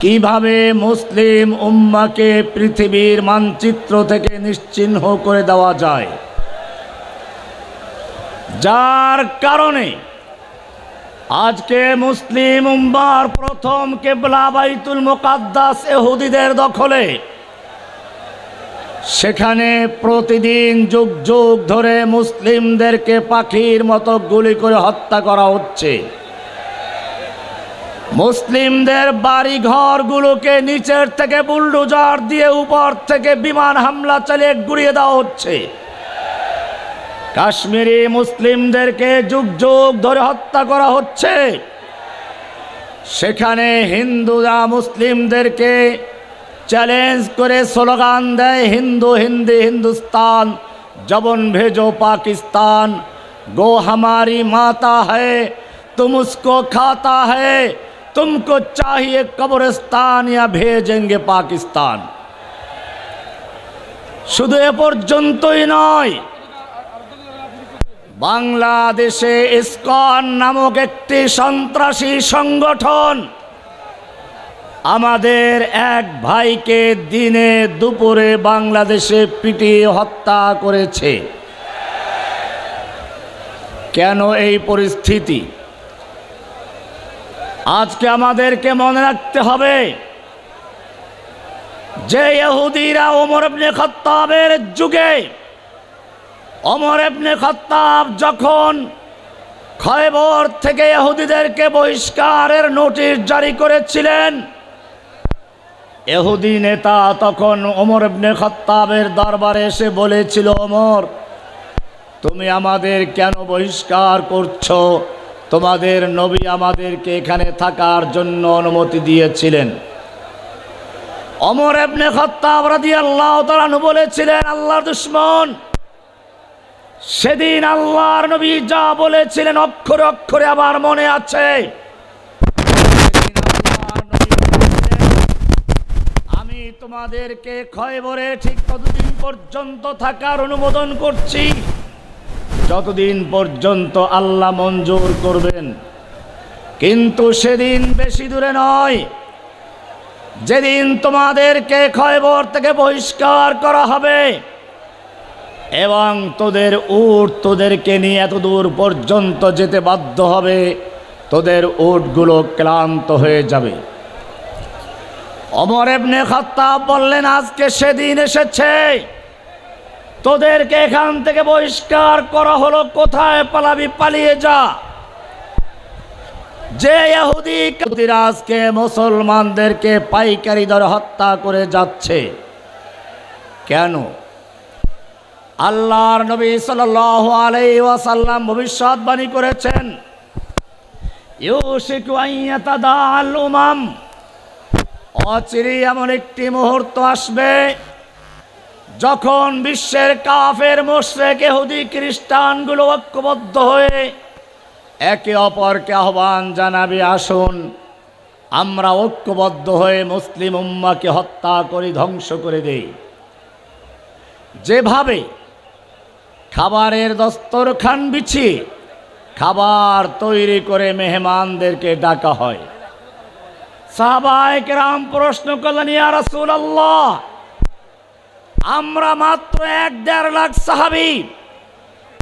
কীভাবে মুসলিম উম্মাকে পৃথিবীর মানচিত্র থেকে নিশ্চিহ্ন করে দেওয়া যায়? যার কারণে আজকে মুসলিম উম্মার প্রথম কেবলা বাইতুল মোকাদ্দাস এহুদিদের দখলে, সেখানে প্রতিদিন যুগ যুগ ধরে মুসলিমদেরকে পাখির মতো গুলি করে হত্যা করা হচ্ছে। মুসলিমদের বাড়ি ঘরগুলোকে নিচের থেকে বুলডোজার দিয়ে উপর থেকে বিমান হামলা চালিয়ে গুড়িয়ে দেওয়া হচ্ছে। কাশ্মীরি মুসলিমদেরকে যুগ যুগ ধরে হত্যা করা হচ্ছে। সেখানে হিন্দুরা মুসলিমদেরকে চ্যালেঞ্জ করে স্লোগান দেয়, হিন্দু, হিন্দি, হিন্দুস্তান, জবন ভেজো পাকিস্তান, গো হামারি মাতা হ্যায় তুমস্কো খাতা হ্যায় तुमको चाहिए कब्रिस्तान या भेजेंगे पाकिस्तान শুধু এ পর্যন্তই নয় বাংলাদেশে ইসকন নামক একটি সন্ত্রাসী সংগঠন আমাদের এক ভাইকে দিনে দুপুরে বাংলাদেশে পিটিয়ে হত্যা করেছে কেন এই পরিস্থিতি আজকে আমাদেরকে মনে রাখতে হবে যে ইহুদিরা ওমর ইবনে খত্তাবের যুগে অমর ইবনে খত্তাব যখন খয়বর থেকে ইহুদিদেরকে বহিষ্কারের নোটিশ জারি করেছিলেন এহুদি নেতা তখন ওমর ইবনে খত্তাবের দরবারে এসে বলেছিল, ওমর, তুমি আমাদের কেন বহিষ্কার করছ? তোমাদের নবী আমাদেরকে এখানে থাকার জন্য অনুমতি দিয়েছিলেন। অমর এবনে খত্তাব রাদিয়াল্লাহু তাআলা বলেছিলেন আল্লাহ দুশ্মন। সেদিন আল্লাহর নবী যা বলেছিলেন অক্ষরে অক্ষরে আমার মনে আছে। আমি তোমাদেরকে খয়বরে ঠিক ততদিন পর্যন্ত থাকার অনুমোদন করছি। যতদিন পর্যন্ত আল্লাহ মঞ্জুর করবেন, কিন্তু সেদিন বেশি দূরে নয়। যেদিন তোমাদেরকে খয়বর থেকে বহিষ্কার করা হবে, এবং তোদের উট তোদেরকে নিয়ে এত দূর পর্যন্ত যেতে বাধ্য হবে, তোদের উটগুলো ক্লান্ত হয়ে যাবে। অমর এবনে খত্তাব বললেন, আজকে সেদিন এসেছে। তোদেরকে এখান থেকে বহিষ্কার করা হলো, কোথায় পালাবি? পালিয়ে যা। যে ইহুদি আজকে মুসলমানদেরকে পাইকারি দরে হত্যা করে যাচ্ছে, কেন? আল্লাহর নবী সাল্লাল্লাহু আলাই ওয়াসাল্লাম ভবিষ্যৎবাণী করেছেন অচিরে এমন একটি মুহূর্ত আসবে যখন বিশ্বের কাফের, মোশরেক, ইহুদি, খ্রিস্টানগুলো ঐক্যবদ্ধ হয়ে একে অপরকে আহ্বান জানাবে, আসুন আমরা ঐক্যবদ্ধ হয়ে মুসলিম উম্মাকে হত্যা করে ধ্বংস করে দেই। যেভাবে খাবারের দস্তরখান বিছিয়ে খাবার তৈরি করে মেহমানদেরকে ডাকা হয়। সাহাবায়ক রাম প্রশ্ন করলেন, ইয়া রাসূলুল্লাহ আমরা মাত্র এক দেড় লাখ সাহাবি।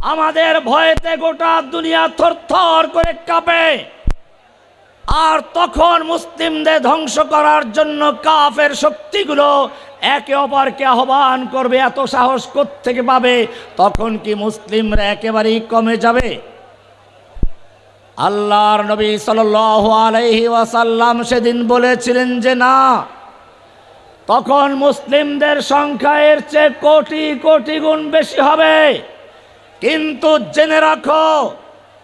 আমাদের ভয়েতে গোটা দুনিয়া থরথর করে কাঁপে। আর তখন মুসলিমদের ধ্বংস করার জন্য কাফের শক্তিগুলো একে অপরকে আহ্বান করবে, এত সাহস থেকে পাবে? তখন কি মুসলিমরা একেবারেই কমে যাবে? আল্লাহর নবী সাল্লাল্লাহু আলাইহি ওয়াসাল্লাম সেদিন বলেছিলেন যে, না তখন মুসলিমদের সংখ্যা এর চেয়ে কোটি কোটি গুণ বেশি হবে। কিন্তু জেনে রাখো,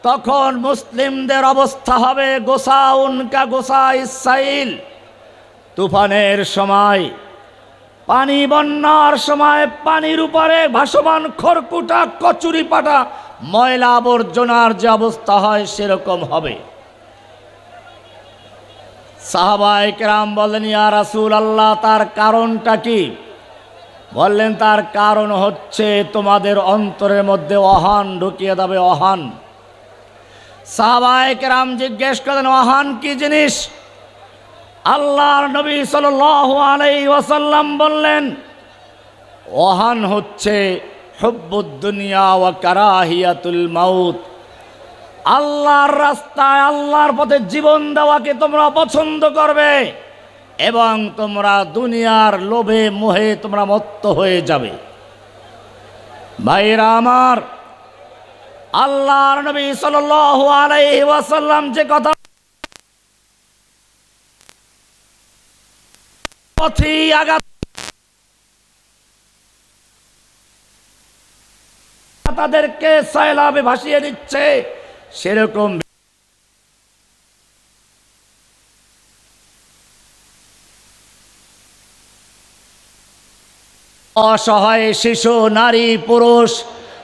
তখন মুসলিমদের অবস্থা হবে গোসা উনকা গোসা ইসাইল তুফানের সময়, পানি বন্যার সময় পানির উপরে ভাসমান খড়কুটা কচুরি পাটা ময়লা আবর্জনার যে অবস্থা হয় সেরকম হবে। সাহাবাই কেরাম বললেন, ইয়া রাসূল আল্লাহ তার কারণটা কি? বললেন, তার কারণ হচ্ছে তোমাদের অন্তরের মধ্যে অহান ঢুকিয়ে দেবে, অহান। সাহাবাই কেরাম জিজ্ঞেস করেন অহান কি জিনিস? আল্লাহর নবী সাল্লাল্লাহু আলাইহি ওয়াসাল্লাম বললেন ওহান হচ্ছে হব্বুদ্দুনিয়া ওয়া কারাহিয়াতুল মাউত। আল্লাহর রাস্তায় আল্লাহর পথে জীবন দেওয়াকে তোমরা পছন্দ করবে এবং তোমরা দুনিয়ার লোভে মোহে তোমরা মত্ত হয়ে যাবে। ভাইরা আমার, আল্লাহর নবী সাল্লাল্লাহু আলাইহি ওয়াসাল্লাম যে কথা পথেই আঘাত তাদেরকে সয়লাবে ভাসিয়ে দিচ্ছে সেরকম অসহায় শিশু, নারী, পুরুষ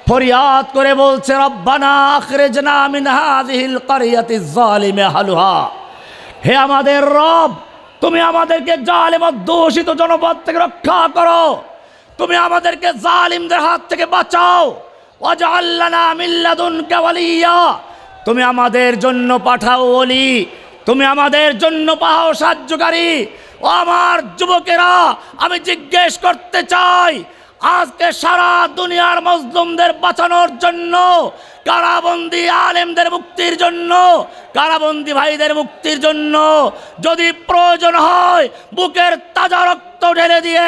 ফরিয়াদ করে বলছে, রব্বানা আখরেজনা যালিমে হালুহা। হে আমাদের রব, তুমি আমাদেরকে জালিম দূষিত জনপদ থেকে রক্ষা করো। তুমি আমাদেরকে জালিমদের হাত থেকে বাঁচাও। ওয়াজআল্লানা মিন লাদুনকা ওয়ালিয়া। তুমি আমাদের জন্য পাঠাও ওলি তুমি আমাদের জন্য পাহাও সাহায্যকারী। ও আমার যুবকেরা, আমি জিজ্ঞেস করতে চাই, আজকে সারা দুনিয়ার মজলুমদের বাঁচানোর জন্য, কারাবন্দি আলেমদের মুক্তির জন্য, কারাবন্দি ভাইদের মুক্তির জন্য যদি প্রয়োজন হয়, বুকের তাজা রক্ত ঢেলে দিয়ে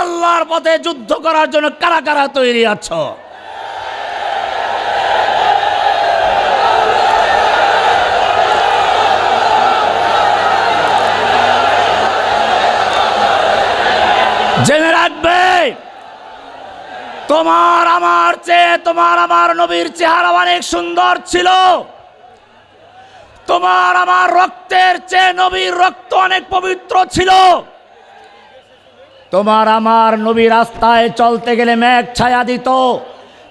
আল্লাহর পথে যুদ্ধ করার জন্য কারা কারা তৈরি আছো? তোমার আমার চেয়ে, তোমার আমার নবীর চেহারা অনেক সুন্দর ছিল। তোমার আমার রক্তের চেয়ে নবীর রক্ত অনেক পবিত্র ছিল। তোমার আমার নবী রাস্তায় চলতে গেলে মেঘ ছায়া দিত।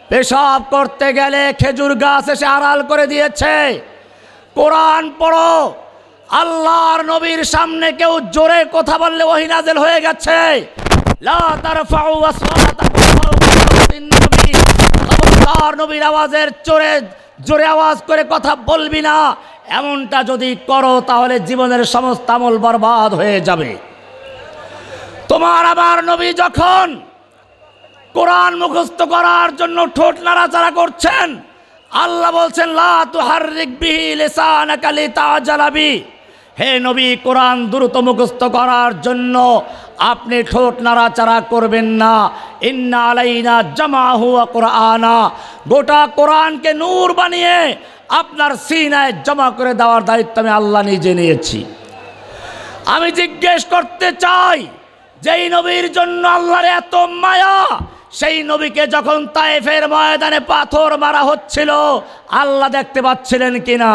পেশাব করতে গেলে খেজুর গাছ এসে আড়াল করে দিয়েছে। কোরআন পড়ো, আল্লাহর নবীর সামনে কেউ জোরে কথা বললে ওহি নাজেল হয়ে গেছে। লা তারফাউ আসওয়াতাকুম সাওতিন নবী খবরদার নবীর আওয়াজের জোরে জোরে আওয়াজ করে কথা বলবি না। এমনটা যদি করো, তাহলে জীবনের সমস্ত আমল বরবাদ হয়ে যাবে। তোমার আবার নবী যখন কোরআন মুখস্থ করার জন্য ঠোঁট নাড়াচাড়া করছেন, আল্লাহ বলছেন, লা তুহাররিক বিহি লিসানাকা লিতাজালা বি। হে নবী, কোরআন দ্রুত মুখস্থ করার জন্য আপনি ঠোঁট নাড়াচাড়া করবেন না। ইন্না আলাইনা জামাহু ওয়া কোরআনা। গোটা কোরআনকে নূর বানিয়ে আপনার সিনায় জমা করে দেওয়ার দায়িত্ব আমি আল্লাহ নিজে নিয়েছি। আমি জিজ্ঞেস করতে চাই, যেই নবীর জন্য আল্লাহর এত মায়া, সেই নবীকে যখন তায়েফের ময়দানে পাথর মারা হচ্ছিল, আল্লাহ দেখতে পাচ্ছিলেন কিনা?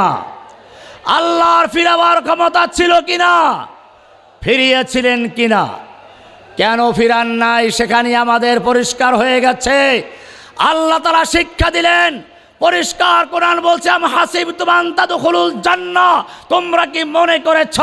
আল্লাহর ফিরাবার ক্ষমতা ছিল কিনা? ফিরিয়েছিলেন কিনা? কেন ফিরান নাই? সেখানে আমাদের পরিষ্কার হয়ে গেছে। আল্লাহ তারা শিক্ষা দিলেন পরিষ্কার কোরআন বলছে, আম হাসিব তুমান তাদখুলুল জান্নাহ তোমরা কি মনে করেছ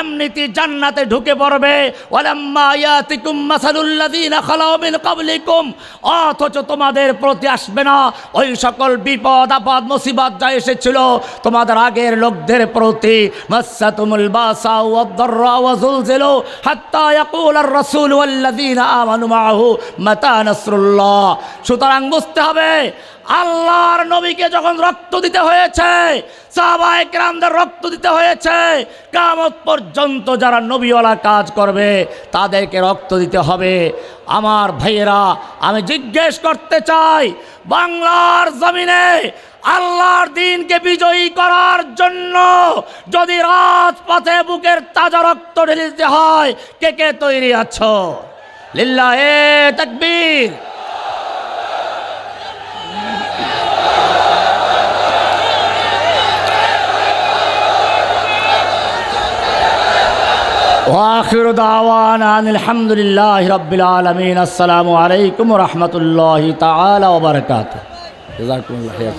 এমনিতে জান্নাতে ঢুকে পড়বে? ওয়ালাম্মা ইয়াতিকুম মাসালুল্লাযীনা খালাউ মিন ক্বাবলিকুম। অথচ তোমাদের প্রতি আসবে না, ওই সকল বিপদ, আপদ, মুসিবত যা এসেছিল, তোমাদের আগের লোকদের প্রতি। মাসাতুমুল বাসা ওয়াদ-দাররা ওয়া যুলজিলু হাত্তা ইয়াকুলার রাসূল ওয়াল্লাযীনা আমানু মাআহু মাতা নাসরুল্লাহ। সুতরাং বুঝতে হবে আল্লাহর নবীকে যখন রক্ত দিতে হয়েছে সাহাবায়ে কেরামদের রক্ত দিতে হয়েছে কামত পর্যন্ত যারা নবীওয়ালা কাজ করবে, তাদেরকে রক্ত দিতে হবে। আমার ভাইয়েরা, আমি জিজ্ঞেস করতে চাই, বাংলার জমিনে আল্লাহর দিনকে বিজয়ী করার জন্য যদি রাজপথে বুকের তাজা রক্ত ঢেলে দিতে হয়, কে কে তৈরি আছো? লিল্লাহে তাকবীর। واخر دعوانا ان الحمد لله رب العالمين السلام عليكم ورحمه الله تعالى وبركاته جزاكم الله خير